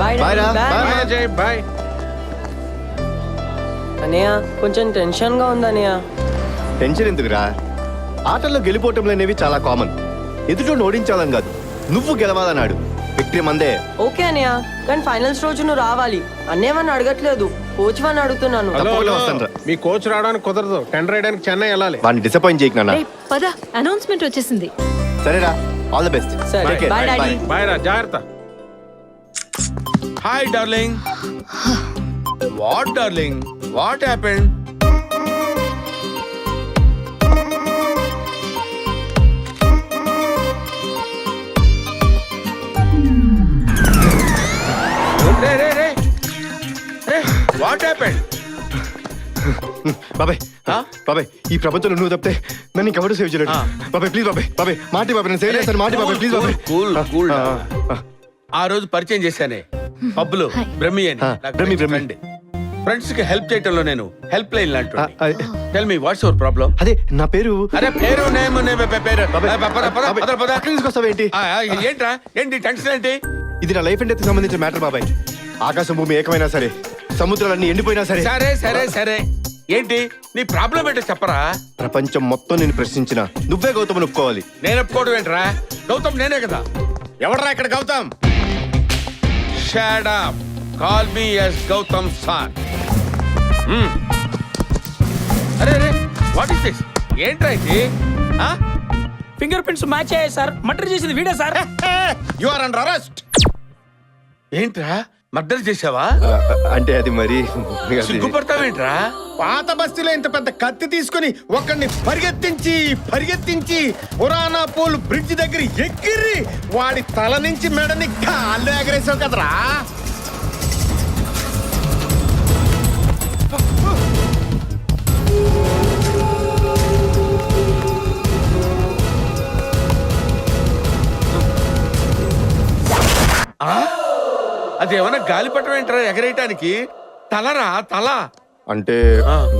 Bye bye అనయ్య కొంచెం టెన్షన్గా ఉంది అనయ్య టెన్షన్ ఎందుకురా? ఆటల్లో గెలిపోవటం అనేవి చాలా కామన్ ఎదుటి ఓడించాలని కాదు. నువ్వు గెలవాలన్నాడు. విక్టరీ మందే. ఓకే అనయ్య కానీ ఫైనల్స్ రోజు నువ్వు రావాలి. అన్నేమని అడగట్లేదు. కోచ్ వన్ అడుగుతున్నాను. హలో తప్పకుండా. మీ కోచ్ రావడానికి కుదరదు. టెండర్ వేయడానికి చెన్నై వెళ్ళాలి. వాడిని డిసప్పాయింట్ చేయకు నాన్న. పద. అనౌన్స్మెంట్ వచ్చేసింది. సరేరా. ఆల్ ద బెస్ట్ సరే, bye, daddy. బాయ్ రా. జాగ్రత్త. Hi darling what darling what happened what happened బాబాయ్? బాబాయ్ ఈ ప్రపంచంలో నువ్వు తప్పితే నన్ను ఇంకెవరు సేవ్ చేయలేడు. Ah. బాబాయ్ ప్లీజ్ బాబాయ్ బాబాయ్ మాటి బాబాయ్ నేను సేవ్ చేస్తాను మాటి బాబాయ్ ప్లీజ్ బాబాయ్. కూల్ కూల్ ఆ, ఆ, ఆ రోజు పరిచయం చేశానే. పబ్బులు బ్రహ్మి అని. బ్రహ్మి, బ్రహ్మి. ఫ్రెండ్స్కి హెల్ప్ చేయటంలో నేను హెల్ప్ లైన్ ఆ, లాంటి ఆ, tell me what's your problem అదే నా పేరు అరే పేరు నేమ్ నేమ్ పే- పేరు. బాబాయ్, ఆ, పద, పద, పద, బాబాయ్, పద, పద. పక్కన తీసుకొస్తావేంటి ఆ, ఆ, ఏంట్రా? ఏంటి టెన్షన్ ఏంటి? ఇది నా లైఫ్ అండ్ డెత్ సంబంధించిన మ్యాటర్ బాబాయ్. ఆకాశం భూమి ఏకమైనా సరే సముద్రాలన్నీ ఎండిపోయినా సరే. సరే సరే సరే. ఏంటి? నీ ప్రాబ్లం ఏంటో చెప్పరా? ప్రపంచం మొత్తం నేను ప్రశ్నించిన. నువ్వే గౌతమ్ ఒప్పుకోవాలి నేను ఒప్పుకోవడం ఏంట్రా? గౌతమ్ నేనే కదా. ఎవడరా ఇక్కడ Gautam? Shut up call me yes Gautam sir అరే అరే వాట్ ఇస్ దిస్ ఏంట్రా ఇది? ఫింగర్ ప్రింట్స్ మ్యాచ్ అయ్యాయి సార్ మర్డర్ చేసింది వీడే sir you are under arrest ఏంట్రా? మర్డర్ చేసావా అంటే అది మరి సిగ్గుపడతావేంట్రా? పాత బస్తీలో ఇంత పెద్ద కత్తి తీసుకుని ఒకడిని పరిగెత్తించి పరిగెత్తించి పురాణా పోల్ బ్రిడ్జ్ దగ్గర ఎక్కిర్రి. వాడి తల నుంచి మెడని కాళ్ళు ఎగరేసావు కదరా. గాలిపటం ఏంట్రా ఎగరేయటానికి? తలరా తల. అంటే.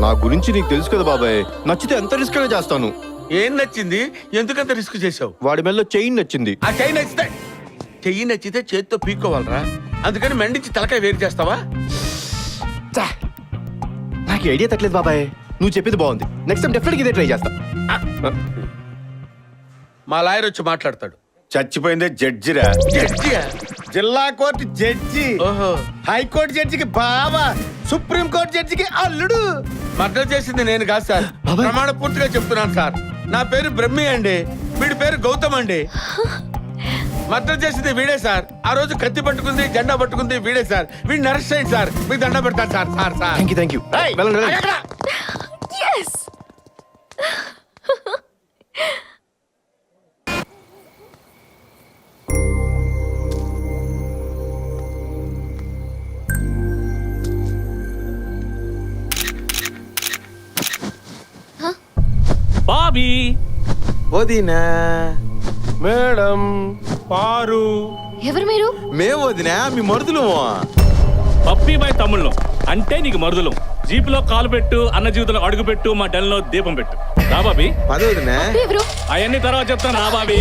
నా గురించి నీకు తెలుసు కదా బాబాయ్. నచ్చితే ఎంత రిస్క్ అయినా చేస్తాను? ఏం నచ్చింది? ఎందుకంత రిస్క్ చేసావు వాడి మెల్లో చైన్ నచ్చింది. ఆ చెయ్యి నచ్చితే చెయ్యి నచ్చితే చేత్తో పీక్కోవాలరా. అందుకని మెండించి తలకాయ వేరు చేస్తావా! నాకు ఐడియా తట్టలేదు బాబాయ్. నువ్వు చెప్పింది బాగుంది. నెక్స్ట్ టైం డెఫినెట్ ఇదే ట్రై చేస్తా. మా లాయర్ వచ్చి మాట్లాడతాడు. చచ్చిపోయిందే జడ్జిరా. జడ్జియా? జిల్లా కోర్టు జడ్జి. ఓహో. హైకోర్టు జడ్జికి బావా సుప్రీం కోర్టు జడ్జికి అల్లుడు. మర్డర్ చేసింది నేను కాదు సార్. ప్రమాణ పూర్తిగా చెప్తున్నాను సార్. నా పేరు బ్రహ్మి అండి. వీడి పేరు గౌతమ్ అండి. మర్డర్ చేసింది వీడే సార్. ఆ రోజు కత్తి పట్టుకుంది జెండా పట్టుకుంది వీడే సార్. వీడిని అరెస్ట్ చేయండి సార్. మీకు దండ పెడతాను sir sir sir. Thank you thank you Bobby వదినా. మేడం పారు. ఎవరు మీరు? మేము వదినా మీ మరుదులు పప్పీ బాయ్ తమ్ముళ్ళం. అంటే నీకు మరుదులం. జీపులో కాలు పెట్టు అన్న జీవితంలో అడుగు పెట్టు మా డెల్లో దీపం పెట్టు. రా బాబీ. అవన్నీ తర్వాత చెప్తాను రా బాబీ.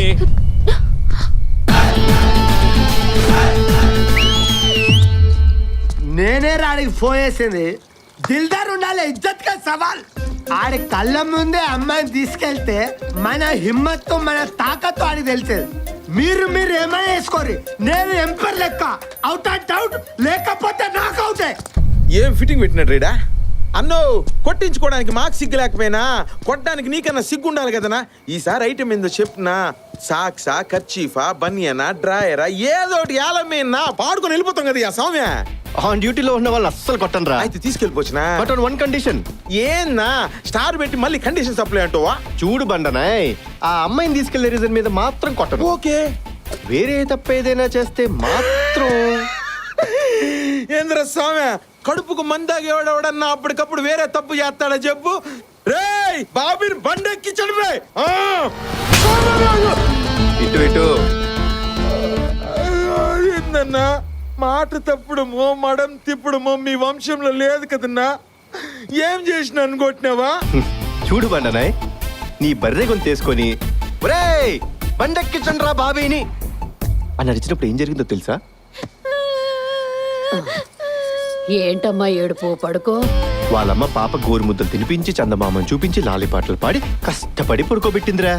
నేనే రాడికి ఫోన్ చేసింది. దిల్దార్ ఉండాలి ఇజ్జత్ కా సవాల్. ఆడి కళ్ళ ముందే అమ్మాయిని తీసుకెళ్తే మన హిమ్మత్తు మన తాకత్తు ఆడికి తెలిసేది. మీరు మీరు ఏమైనా వేసుకోరు నేను ఎంపర్ లెక్క. అవుట్ అండ్ అవుట్ లేకపోతే నాకు అవుతే ఏం ఫిట్టింగ్ పెట్టినట్టు రీడా? అన్నో కొట్టించుకోవడానికి మాకు సిగ్గు లేకపోయినా కొట్టడానికి నీకన్నా సిగ్గు ఉండాలి కదనా? ఈసారి ఐటమ్ ఏందో చెప్నా సాక్సా కర్చీఫా బనియనా డ్రాయరా ఏదో ఒకటి ఏలమేనా పాడుకొని వెళ్ళిపోతాం కదా ఆ సౌమ్య ఆన్ డ్యూటీలో ఉన్న వాళ్ళు అస్సలు కొట్టను రా అయితే తీసుకెళ్ళిపోవచ్చునా బట్ ఆన్ వన్ కండిషన్ ఏంనా స్టార్ పెట్టి మళ్ళీ కండిషన్ సప్లై అంటావా? చూడు బండనాయ్ ఆ అమ్మాయిని తీసుకెళ్ళే రీజన్ మీద మాత్రం కొట్టను. ఓకే. వేరే తప్ప ఏదైనా చేస్తే మాత్రం. ఏంద్ర స్వామి? కడుపుకు మందాగేవాడెవడన్నా అప్పటికప్పుడు వేరే తప్పు చేస్తాడా చెప్పు? రేయ్ బాబీని బండెక్కి చడిపోయి ఇటు ఇటు. ఏందన్నా? మాట తప్పుడమో మడం తిప్పుడమో మీ వంశంలో లేదు కదన్నా. ఏం చేసిన అనుకుంటున్నావా చూడు బండనాయ్ నీ బర్రె గొంతు తీసుకొని ఒరేయ్ బండెక్కించండి రా బాబీని. అని అడిచినప్పుడు ఏం జరిగిందో తెలుసా? ఏంటమ్మా ఏడుపు పడుకో. వాళ్ళమ్మ పాప గోరు ముద్దలు తినిపించి చందమామను చూపించి లాలి పాటలు పాడి కష్టపడి పడుకోబెట్టిందిరా.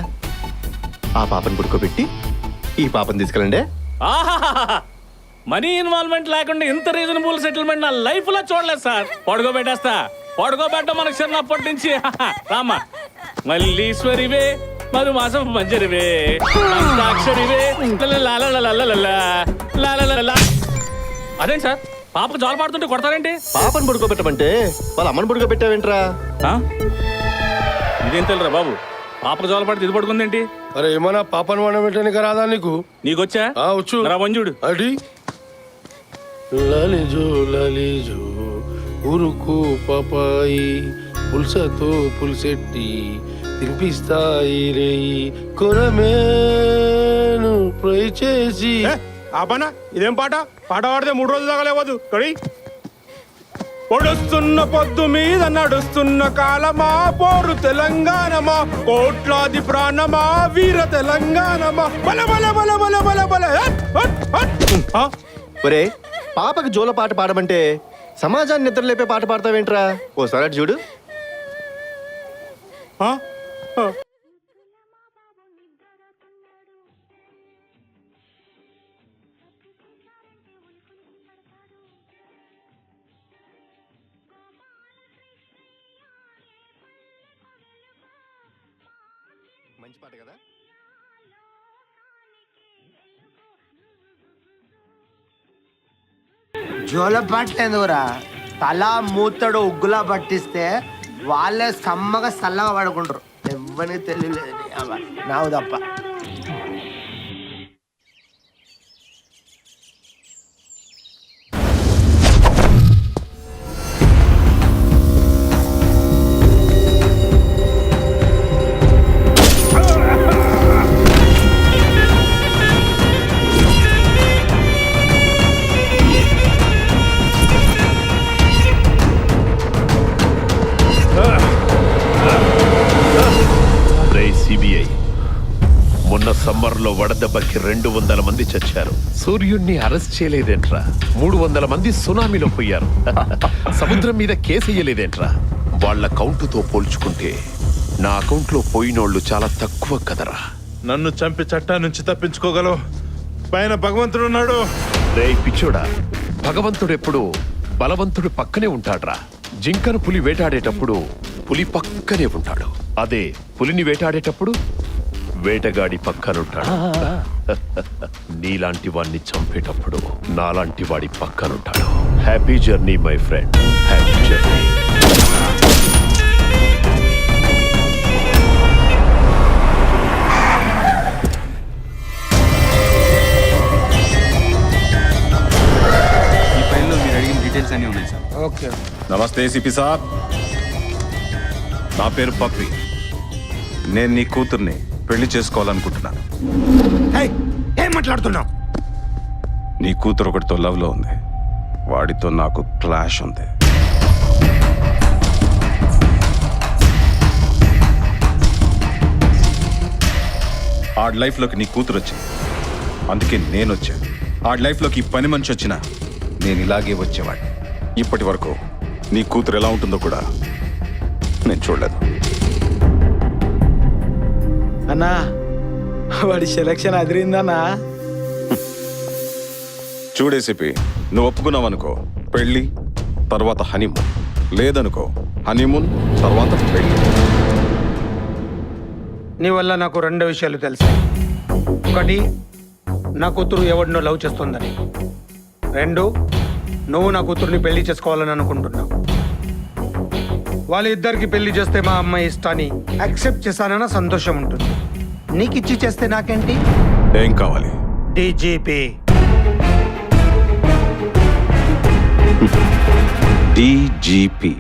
ఆ పాపను పడుకోబెట్టి ఈ పాపను తీసుకెళ్ళండి. ఆహాహాహా. మనీ ఇన్వాల్వ్మెంట్ లేకుండా ఇంత రీజనబుల్ సెటిల్మెంట్ నా లైఫ్లో చూడలేదు సార్. పడుకోబెట్టేస్తా. పడుకోబెట్ట మనకు చిన్నప్పటి నుంచి. రామా మల్లీశ్వరివే మరు మాసం పంజరివే. అక్షరివే సార్? పాప జాలు పాడుతుంటే కొడతారేంటి? పాపను పడుకోబెట్టమంటే వాళ్ళ అమ్మని పడుకోబెట్టావేంట్రా? ఇదేం తెలరా బాబు? పాపకు జాలు పడితే ఇది పడుకుందేంటి? అరే ఏమన్నా పాపను వాడమేంటే రాదా నీకు? నీకొచ్చా? వచ్చా. రా వంజుడు. అడి. లలిజో లలిజో ఉరుకు పపాయి పుల్సతో పుల్సెట్టి తినిపిస్తాయి రేయి కొరమేను ఫ్రై చేసి. ఆపనా? ఇదేం పాట? పాట పాడితే మూడు రోజులు తగలేవద్దు కడి పొడుస్తున్న పొద్దు మీద నడుస్తున్న కాలమా? పోరు తెలంగాణమా? కోట్లాది ప్రాణమా? వీర తెలంగాణమా? బల బల బల బల బల బల? ఒరే పాపకి జోల పాట పాడమంటే సమాజాన్ని నిద్రలేపే పాట పాడతావేంట్రా? ఓసారి అటు చూడు. మంచి పాట కదా? జోల పట్టలేదురా తల మూతడు ఉగ్గులా పట్టిస్తే వాళ్ళే సమ్మగా చల్లగా పడుకుంటారు. ఎవరికి తెలియలేదు. నీ అవ్వ. తప్ప. సమ్మర్లో వడదెబ్బకి రెండు వందల మంది చచ్చారు. సూర్యుణ్ణి అరెస్ట్ చేయలేదేంట్రా? మూడు వందల మంది సునామీలో పోయారు. సముద్రం మీద కేసేయలేదేంట్రా వాళ్ళ కౌంటుతో పోల్చుకుంటే నా అకౌంట్లో పోయినోళ్ళు చాలా తక్కువ కదరా. నన్ను చంపి చట్టా నుంచి తప్పించుకోగలవు. పైన భగవంతుడు ఉన్నాడు. రే పిచ్చోడా. భగవంతుడెప్పుడు బలవంతుడు పక్కనే ఉంటాడ్రా. జింకను పులి వేటాడేటప్పుడు పులి పక్కనే ఉంటాడు. అదే పులిని వేటాడేటప్పుడు వేటగాడి పక్కనుంటాడు. నీలాంటి వాడిని చంపేటప్పుడు నాలాంటి వాడి పక్కనుంటాడు. Happy journey my friend happy journey ఈ ఫైల్లో మీరు అడిగిన డీటెయిల్స్ అన్నీ ఉన్నాయి సార్ ఓకే. నమస్తే ఏసీపీ సాబ్. నా పేరు పప్పి. నేను నీ కూతుర్ని. పెళ్ళి చేసుకోవాలనుకుంటున్నాను. ఏం మాట్లాడుతున్నావు? నీ కూతురు ఒకటితో లవ్లో ఉంది. వాడితో నాకు క్లాష్ ఉంది. ఆడి లైఫ్లోకి నీ కూతురు వచ్చింది. అందుకే నేను వచ్చాను. ఆడి లైఫ్లోకి ఈ పని మనిషి వచ్చినా నేను ఇలాగే వచ్చేవాడిని. ఇప్పటి వరకు నీ కూతురు ఎలా ఉంటుందో కూడా నేను చూడలేదు. అన్నా వాడి సెలక్షన్ అదిరిందన్నా. చూడేసిపి నువ్వు ఒప్పుకున్నావు అనుకో పెళ్ళి తర్వాత హనీమూన్. లేదనుకో హనీమూన్ తర్వాత పెళ్ళి. నీ వల్ల నాకు రెండు విషయాలు తెలుసు ఒకటి నా కూతురు ఎవడినో లవ్ చేస్తుందని. రెండు నువ్వు నా కూతుర్ని పెళ్ళి చేసుకోవాలని అనుకుంటున్నావు. వాళ్ళిద్దరికి పెళ్ళి చేస్తే మా అమ్మాయి ఇష్టాన్ని యాక్సెప్ట్ చేశానన్న సంతోషం ఉంటుంది. నీకు ఇచ్చి చేస్తే నాకేంటి? ఏం కావాలి? డీజీపీ డీజీపీ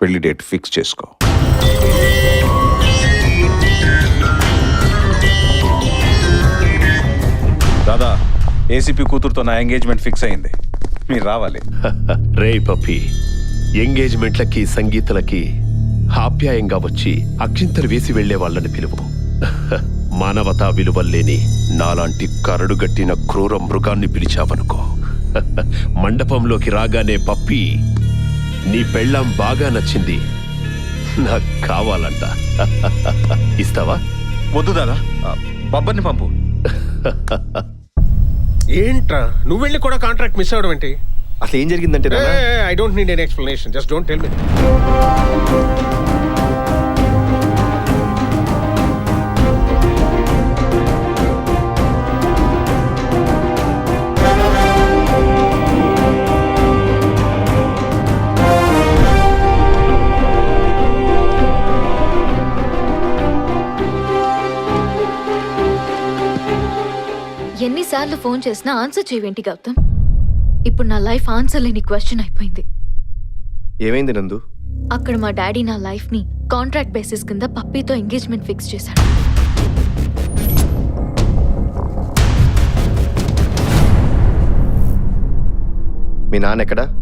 పెళ్ళి డేట్ ఫిక్స్ చేసుకో. దాదా ఏసీపీ కూతురుతో నా ఎంగేజ్మెంట్ ఫిక్స్ అయింది. మీరు రావాలి. రే పప్పి ఎంగేజ్మెంట్లకి సంగీతలకి ఆప్యాయంగా వచ్చి అక్షింతలు వేసి వెళ్ళే వాళ్ళని పిలువు. మానవతా విలువల్లేని నాలాంటి కరడుగట్టిన క్రూర మృగాన్ని పిలిచావనుకో. మండపంలోకి రాగానే పప్పి నీ పెళ్ళాం బాగా నచ్చింది. నాకు కావాలంట. ఇస్తావా? వద్దు దాదా. బబ్బర్ని పంపు. ఏంట్రా? నువ్వు వెళ్ళి కూడా కాంట్రాక్ట్ మిస్ అవడం ఏంటి? అసలు ఏం జరిగిందంటే I don't need an explanation. Just don't tell me. ఎన్నిసార్లు ఫోన్ చేసినా ఆన్సర్ చేయవేంటి గౌతమ్? ఇప్పుడు నా లైఫ్ ఆన్సర్ లేని క్వశ్చన్ అయిపోయింది. ఏమైంది నందు? అక్కడ మా డాడీ నా లైఫ్ని కాంట్రాక్ట్ బేసిస్ కింద పప్పీతో ఎంగేజ్మెంట్ ఫిక్స్ చేశాడు. మీ నాన్న ఎక్కడా?